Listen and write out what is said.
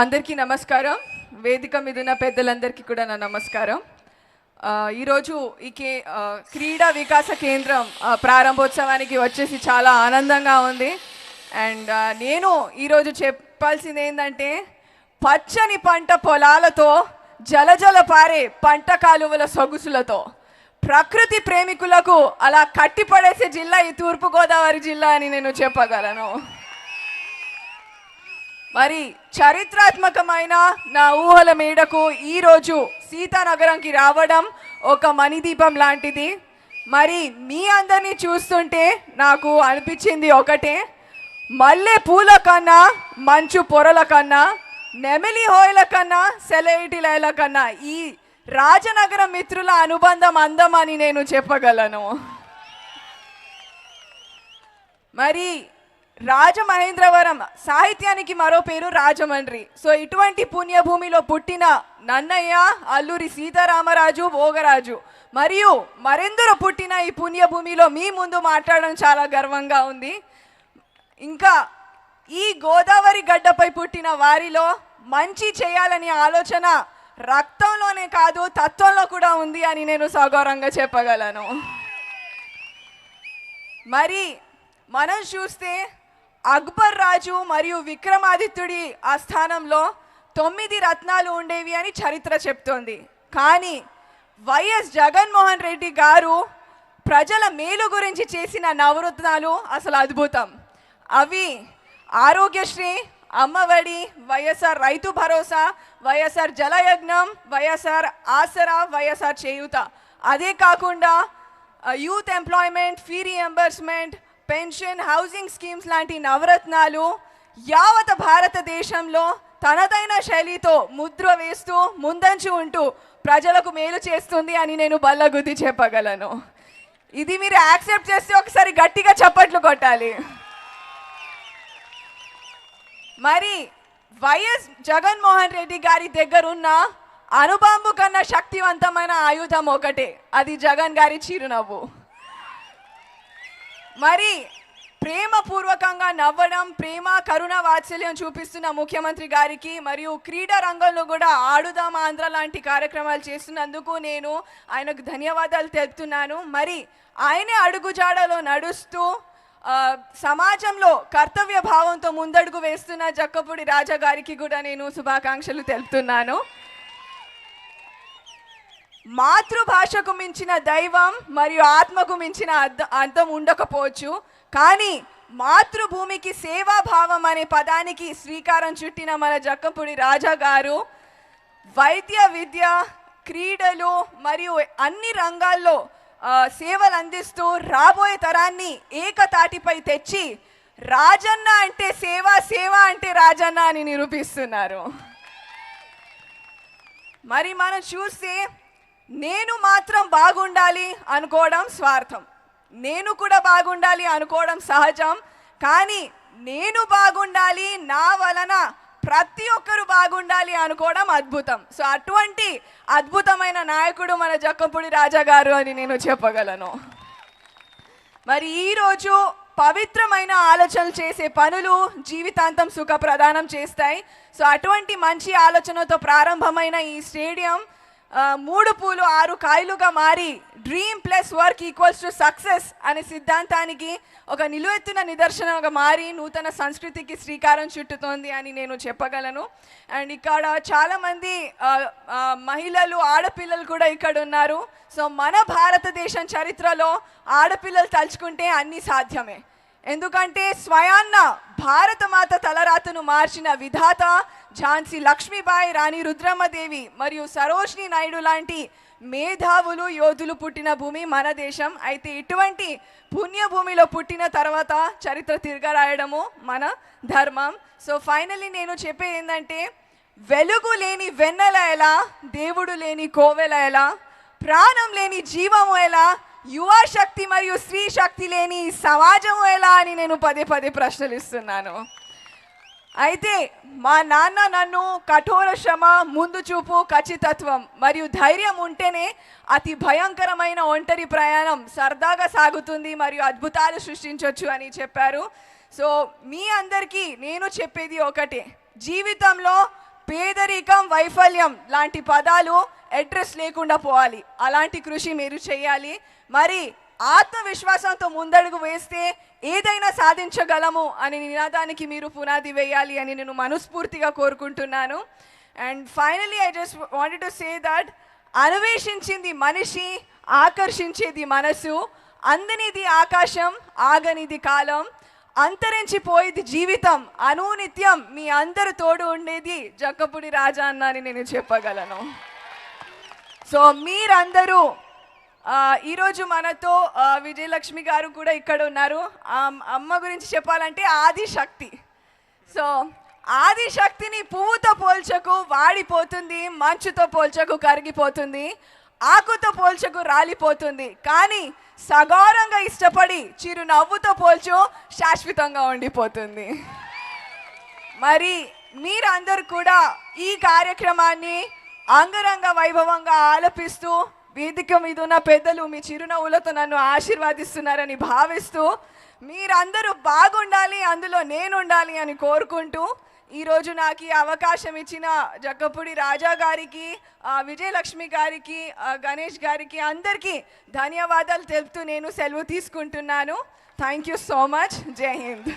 అందరికీ నమస్కారం. వేదిక మీద ఉన్న పెద్దలందరికీ కూడా నా నమస్కారం. ఈరోజు ఈ కే క్రీడా వికాస కేంద్రం ప్రారంభోత్సవానికి వచ్చేసి చాలా ఆనందంగా ఉంది. అండ్ నేను ఈరోజు చెప్పాల్సింది ఏంటంటే పచ్చని పంట పొలాలతో జలజల పారే పంట కాలువల సొగుసులతో ప్రకృతి ప్రేమికులకు అలా కట్టిపడేసే జిల్లా ఈ తూర్పుగోదావరి జిల్లా అని నేను చెప్పగలను. మరి చరిత్రాత్మకమైన నా ఊహల మేడకు ఈరోజు సీతానగరంకి రావడం ఒక మణిదీపం లాంటిది. మరి మీ అందరినీ చూస్తుంటే నాకు అనిపించింది ఒకటే. మల్లె పూల కన్నా మంచు పొరల కన్నా నెమిలి హోయల కన్నా సెలైటిలైల కన్నా ఈ రాజనగరం మిత్రుల అనుబంధం అందమని నేను చెప్పగలను. మరి రాజమహేంద్రవరం సాహిత్యానికి మరో పేరు రాజమండ్రి. సో ఇటువంటి పుణ్యభూమిలో పుట్టిన నన్నయ్య అల్లూరి సీతారామరాజు భోగరాజు. మరియు మరెందరో పుట్టిన ఈ పుణ్యభూమిలో మీ ముందు మాట్లాడడం చాలా గర్వంగా ఉంది. ఇంకా ఈ గోదావరి గడ్డపై పుట్టిన వారిలో మంచి చేయాలనే ఆలోచన రక్తంలోనే కాదు తత్వంలో కూడా ఉంది అని నేను సగౌరవంగా చెప్పగలను. మరి మనం చూస్తే అక్బర్ రాజు మరియు విక్రమాదిత్యుడి ఆ స్థానంలో తొమ్మిది రత్నాలు ఉండేవి అని చరిత్ర చెప్తోంది. కానీ వైఎస్ జగన్మోహన్ రెడ్డి గారు ప్రజల మేలు గురించి చేసిన నవరత్నాలు అసలు అద్భుతం. అవి ఆరోగ్యశ్రీ అమ్మఒడి వైఎస్ఆర్ రైతు భరోసా వైఎస్ఆర్ జలయజ్ఞం వైఎస్ఆర్ ఆసరా వైఎస్ఆర్ చేయూత. అదే కాకుండా youth employment fee reimbursement pension housing schemes లాంటి నవరత్నాలు యావత భారతదేశంలో తనదైన శైలితో ముద్ర వేస్తూ ముందంచు ఉంటూ ప్రజలకు మేలు చేస్తుంది అని నేను బల్లగుద్ది చెప్పగలను. ఇది మీరు యాక్సెప్ట్ చేస్తే ఒకసారి గట్టిగా చప్పట్లు కొట్టాలి. మరి వైఎస్ జగన్మోహన్ రెడ్డి గారి దగ్గర ఉన్న అనుబాంబు కన్నా శక్తివంతమైన ఆయుధం ఒకటే అది జగన్ గారి చిరునవ్వు. మరి ప్రేమపూర్వకంగా నవ్వడం ప్రేమ కరుణ వాత్సల్యం చూపిస్తున్న ముఖ్యమంత్రి గారికి మరియు క్రీడా రంగంలో కూడా ఆడుదాం ఆంధ్ర లాంటి కార్యక్రమాలు చేస్తున్నందుకు నేను ఆయనకు ధన్యవాదాలు తెలుపుతున్నాను. మరి ఆయనే అడుగుజాడలో నడుస్తూ సమాజంలో కర్తవ్య భావంతో ముందడుగు వేస్తున్న జక్కపూడి రాజా గారికి కూడా నేను శుభాకాంక్షలు తెలుపుతున్నాను. మాతృభాషకు మించిన దైవం మరియు ఆత్మకు మించిన అర్థం అర్థం ఉండకపోవచ్చు. కానీ మాతృభూమికి సేవాభావం అనే పదానికి శ్రీకారం చుట్టిన మన జక్కంపూడి రాజా గారు వైద్య విద్య క్రీడలు మరియు అన్ని రంగాల్లో సేవలు అందిస్తూ రాబోయే తరాన్ని ఏకతాటిపై తెచ్చి రాజన్న అంటే సేవ సేవ అంటే రాజన్న అని నిరూపిస్తున్నారు. మరి మనం చూస్తే నేను మాత్రం బాగుండాలి అనుకోవడం స్వార్థం. నేను కూడా బాగుండాలి అనుకోవడం సహజం. కానీ నేను బాగుండాలి నా వలన ప్రతి ఒక్కరు బాగుండాలి అనుకోవడం అద్భుతం. సో అటువంటి అద్భుతమైన నాయకుడు మన జక్కంపూడి రాజా గారు అని నేను చెప్పగలను. మరి ఈరోజు పవిత్రమైన ఆలోచనలు చేసే పనులు జీవితాంతం సుఖ ప్రదానం చేస్తాయి. సో అటువంటి మంచి ఆలోచనతో ప్రారంభమైన ఈ స్టేడియం మూడు పూలు ఆరు కాయలుగా మారి dream plus work equals to success అనే సిద్ధాంతానికి ఒక నిలువెత్తున నిదర్శనంగా మారి నూతన సంస్కృతికి శ్రీకారం చుట్టుతోంది అని నేను చెప్పగలను. అండ్ ఇక్కడ చాలామంది మహిళలు ఆడపిల్లలు కూడా ఇక్కడ ఉన్నారు. సో మన భారతదేశం చరిత్రలో ఆడపిల్లలు తలుచుకుంటే అన్నీ సాధ్యమే. ఎందుకంటే స్వయాన్న భారతమాత తలరాతను మార్చిన విధాత ఝాన్సీ లక్ష్మీబాయి రాణి రుద్రమ్మదేవి మరియు సరోజిని నాయుడు లాంటి మేధావులు యోధులు పుట్టిన భూమి మన దేశం. అయితే ఇటువంటి పుణ్యభూమిలో పుట్టిన తర్వాత చరిత్ర తిరగరాయడము మన ధర్మం. సో ఫైనలీ నేను చెప్పేది ఏంటంటే వెలుగు లేని వెన్నెల ఎలా దేవుడు లేని కోవెల ఎలా ప్రాణం లేని జీవము ఎలా యువ శక్తి మరియు స్త్రీ శక్తి లేని సమాజం ఎలా అని నేను పదే పదే ప్రశ్నలు ఇస్తున్నాను. అయితే మా నాన్న నన్ను కఠోర శ్రమ ముందు చూపు ఖచ్చితత్వం మరియు ధైర్యం ఉంటేనే అతి భయంకరమైన ఒంటరి ప్రయాణం సరదాగా సాగుతుంది మరియు అద్భుతాలు సృష్టించవచ్చు అని చెప్పారు. సో మీ అందరికీ నేను చెప్పేది ఒకటే. జీవితంలో పేదరికం వైఫల్యం లాంటి పదాలు అడ్రస్ లేకుండా పోవాలి. అలాంటి కృషి మీరు చేయాలి. మరి ఆత్మవిశ్వాసంతో ముందడుగు వేస్తే ఏదైనా సాధించగలము అని నినాదానికి మీరు పునాది వేయాలి అని నేను మనస్ఫూర్తిగా కోరుకుంటున్నాను. And finally I just wanted to say that అన్వేషించింది మనిషి ఆకర్షించేది మనసు అందనిది ఆకాశం ఆగనిది కాలం అంతరించిపోయేది జీవితం అనునిత్యం మీ అందరు తోడు ఉండేది జక్కపుడి రాజా అన్న అని నేను చెప్పగలను. సో మీరందరూ ఈరోజు మనతో విజయలక్ష్మి గారు కూడా ఇక్కడ ఉన్నారు. అమ్మ గురించి చెప్పాలంటే ఆదిశక్తి. సో ఆదిశక్తిని పువ్వుతో పోల్చకు వాడిపోతుంది మంచుతో పోల్చకు కరిగిపోతుంది. ఆకుతో పోల్చకు రాలిపోతుంది. కానీ సగౌరంగా ఇష్టపడి చిరునవ్వుతో పోల్చు శాశ్వతంగా ఉండిపోతుంది. మరి మీరందరూ కూడా ఈ కార్యక్రమాన్ని అంగరంగ వైభవంగా ఆలపిస్తూ వేదిక మీద ఉన్న పెద్దలు మీ చిరునవ్వులతో నన్ను ఆశీర్వాదిస్తున్నారని భావిస్తూ మీరందరూ బాగుండాలి అందులో నేను ఉండాలి అని కోరుకుంటూ ఈరోజు నాకు ఈ అవకాశం ఇచ్చిన జక్కపూడి రాజా గారికి విజయలక్ష్మి గారికి గణేష్ గారికి అందరికీ ధన్యవాదాలు తెలుపుతూ నేను సెలవు తీసుకుంటున్నాను. థ్యాంక్ యూ సో మచ్ జై హింద్